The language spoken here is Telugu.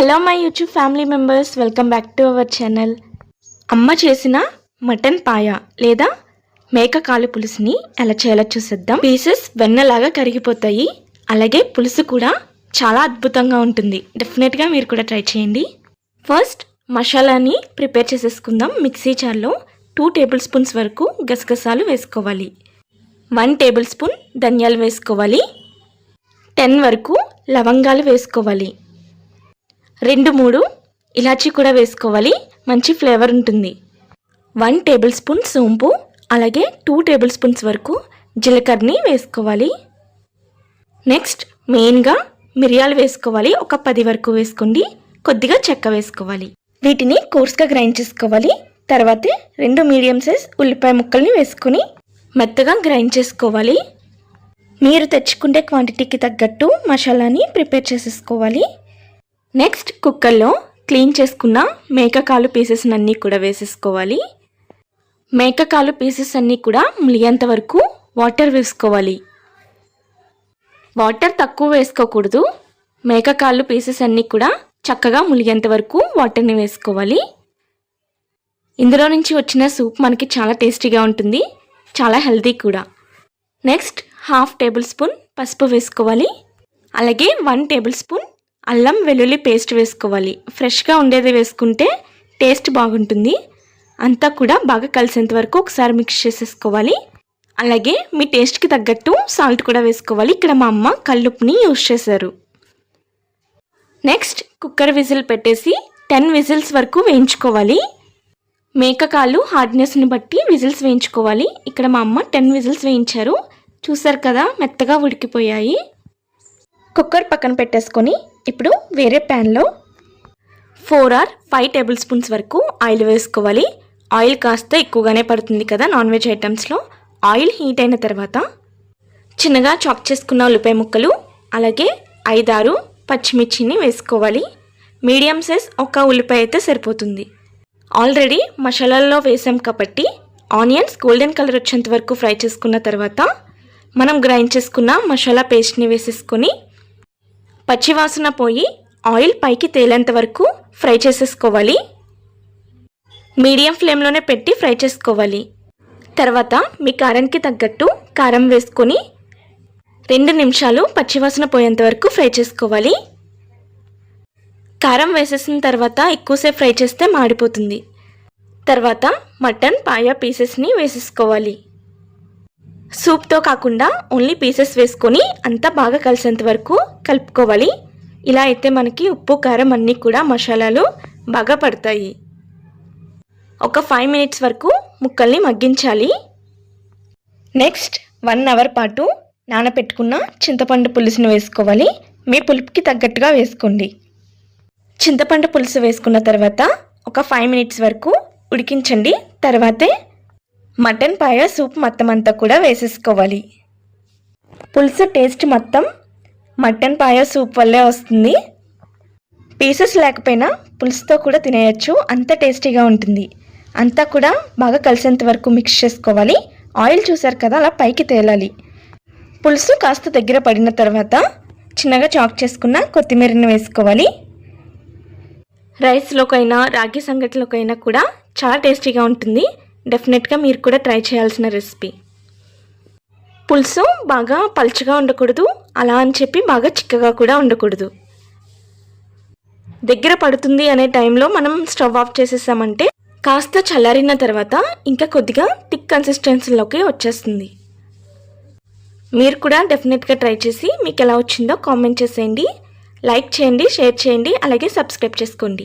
Hello my YouTube family members welcome back to our channel అమ్మ చేసిన మటన్ పాయ లేదా మేక కాలు పులుసుని ఎలా చేయాలో చూసేద్దాం. పీసెస్ వెన్నలాగా కరిగిపోతాయి. అలాగే పులుసు కూడా చాలా అద్భుతంగా ఉంటుంది. డెఫినెట్గా మీరు కూడా ట్రై చేయండి. ఫస్ట్ మసాలాని ప్రిపేర్ చేసేసుకుందాం. మిక్సీ జార్లో టూ టేబుల్ స్పూన్స్ వరకు గసగసాలు వేసుకోవాలి. వన్ టేబుల్ స్పూన్ ధనియాలు వేసుకోవాలి. టెన్ వరకు లవంగాలు వేసుకోవాలి. రెండు మూడు ఇలాచీ కూడా వేసుకోవాలి. మంచి ఫ్లేవర్ ఉంటుంది. వన్ టేబుల్ స్పూన్ సోంపు అలాగే టూ టేబుల్ స్పూన్స్ వరకు జీలకర్రని వేసుకోవాలి. నెక్స్ట్ మెయిన్గా మిరియాలు వేసుకోవాలి. ఒక పది వరకు వేసుకోండి. కొద్దిగా చెక్క వేసుకోవాలి. వీటిని కోర్స్గా గ్రైండ్ చేసుకోవాలి. తర్వాతే రెండు మీడియం సైజ్ ఉల్లిపాయ ముక్కల్ని వేసుకొని మెత్తగా గ్రైండ్ చేసుకోవాలి. మీరు తెచ్చుకుంటే క్వాంటిటీకి తగ్గట్టు మసాలాని ప్రిపేర్ చేసేసుకోవాలి. నెక్స్ట్ కుక్కర్లో క్లీన్ చేసుకున్న మేకకాలు పీసెస్ అన్నీ కూడా వేసేసుకోవాలి. మేకకాలు పీసెస్ అన్నీ కూడా ములిగేంత వరకు వాటర్ వేసుకోవాలి. వాటర్ తక్కువ వేసుకోకూడదు. మేకకాళ్ళు పీసెస్ అన్నీ కూడా చక్కగా ములిగేంత వరకు వాటర్ని వేసుకోవాలి. ఇందులో నుంచి వచ్చిన సూప్ మనకి చాలా టేస్టీగా ఉంటుంది. చాలా హెల్తీ కూడా. నెక్స్ట్ హాఫ్ టేబుల్ స్పూన్ పసుపు వేసుకోవాలి. అలాగే వన్ టేబుల్ స్పూన్ అల్లం వెల్లుల్లి పేస్ట్ వేసుకోవాలి. ఫ్రెష్గా ఉండేది వేసుకుంటే టేస్ట్ బాగుంటుంది. అంతా కూడా బాగా కలిసేంత వరకు ఒకసారి మిక్స్ చేసేసుకోవాలి. అలాగే మీ టేస్ట్కి తగ్గట్టు సాల్ట్ కూడా వేసుకోవాలి. ఇక్కడ మా అమ్మ కల్లుప్పుని యూజ్ చేశారు. నెక్స్ట్ కుక్కర్ విజిల్ పెట్టేసి టెన్ విజిల్స్ వరకు వేయించుకోవాలి. మేకకాలు హార్డ్నెస్ని బట్టి విజిల్స్ వేయించుకోవాలి. ఇక్కడ మా అమ్మ టెన్ విజిల్స్ వేయించారు. చూసారు కదా మెత్తగా ఉడికిపోయాయి. కుక్కర్ పక్కన పెట్టేసుకొని ఇప్పుడు వేరే ప్యాన్లో four or five tablespoons వరకు ఆయిల్ వేసుకోవాలి. ఆయిల్ కాస్త ఎక్కువగానే పడుతుంది కదా నాన్ వెజ్ ఐటమ్స్లో. ఆయిల్ హీట్ అయిన తర్వాత చిన్నగా చాక్ చేసుకున్న ఉల్లిపాయ ముక్కలు అలాగే ఐదారు పచ్చిమిర్చిని వేసుకోవాలి. మీడియం సైజ్ ఒక ఉల్లిపాయ అయితే సరిపోతుంది. ఆల్రెడీ మసాలాల్లో వేసాం కాబట్టి ఆనియన్స్ గోల్డెన్ కలర్ వచ్చేంత వరకు ఫ్రై చేసుకున్న తర్వాత మనం గ్రైండ్ చేసుకున్న మసాలా పేస్ట్ని వేసేసుకొని పచ్చివాసన పోయి ఆయిల్ పైకి తేలేంత వరకు ఫ్రై చేసేసుకోవాలి. మీడియం ఫ్లేమ్లోనే పెట్టి ఫ్రై చేసుకోవాలి. తర్వాత మీ కారానికి తగ్గట్టు కారం వేసుకొని రెండు నిమిషాలు పచ్చివాసన పోయేంత వరకు ఫ్రై చేసుకోవాలి. కారం వేసేసిన తర్వాత ఎక్కువసేపు ఫ్రై చేస్తే మాడిపోతుంది. తర్వాత మటన్ పాయ పీసెస్ని వేసేసుకోవాలి. సూప్తో కాకుండా ఓన్లీ పీసెస్ వేసుకొని అంతా బాగా కలిసేంత వరకు కలుపుకోవాలి. ఇలా అయితే మనకి ఉప్పు కారం అన్నీ కూడా మసాలాలు బాగా పడతాయి. ఒక ఫైవ్ మినిట్స్ వరకు ముక్కల్ని మగ్గించాలి. నెక్స్ట్ వన్ అవర్ పాటు నానబెట్టుకున్న చింతపండు పులుసును వేసుకోవాలి. మీ పులుపుకి తగ్గట్టుగా వేసుకోండి. చింతపండు పులుసు వేసుకున్న తర్వాత ఒక ఫైవ్ మినిట్స్ వరకు ఉడికించండి. తర్వాతే మటన్ పాయ సూప్ మొత్తం అంతా కూడా వేసేసుకోవాలి. పులుసు టేస్ట్ మొత్తం మటన్ పాయ సూప్ వల్లే వస్తుంది. పీసెస్ లేకపోయినా పులుసుతో కూడా తినేయచ్చు. అంత టేస్టీగా ఉంటుంది. అంతా కూడా బాగా కలిసేంత వరకు మిక్స్ చేసుకోవాలి. ఆయిల్ చూసారు కదా అలా పైకి తేలాలి. పులుసు కాస్త దగ్గర పడిన తర్వాత చిన్నగా చాక్ చేసుకున్న కొత్తిమీరని వేసుకోవాలి. రైస్లోకైనా రాగి సంగటిలోకైనా కూడా చాలా టేస్టీగా ఉంటుంది. డెఫినెట్గా మీరు కూడా ట్రై చేయాల్సిన రెసిపీ పులుసు బాగా పలుచగా ఉండకూడదు. అలా అని చెప్పి బాగా చిక్కగా కూడా ఉండకూడదు. దగ్గర పడుతుంది అనే టైంలో మనం స్టవ్ ఆఫ్ చేసేసామంటే కాస్త చల్లారిన తర్వాత ఇంకా కొద్దిగా థిక్ కన్సిస్టెన్సీలోకి వచ్చేస్తుంది. మీరు కూడా డెఫినెట్గా ట్రై చేసి మీకు ఎలా వచ్చిందో కామెంట్ చేసేయండి. లైక్ చేయండి షేర్ చేయండి అలాగే సబ్స్క్రైబ్ చేసుకోండి.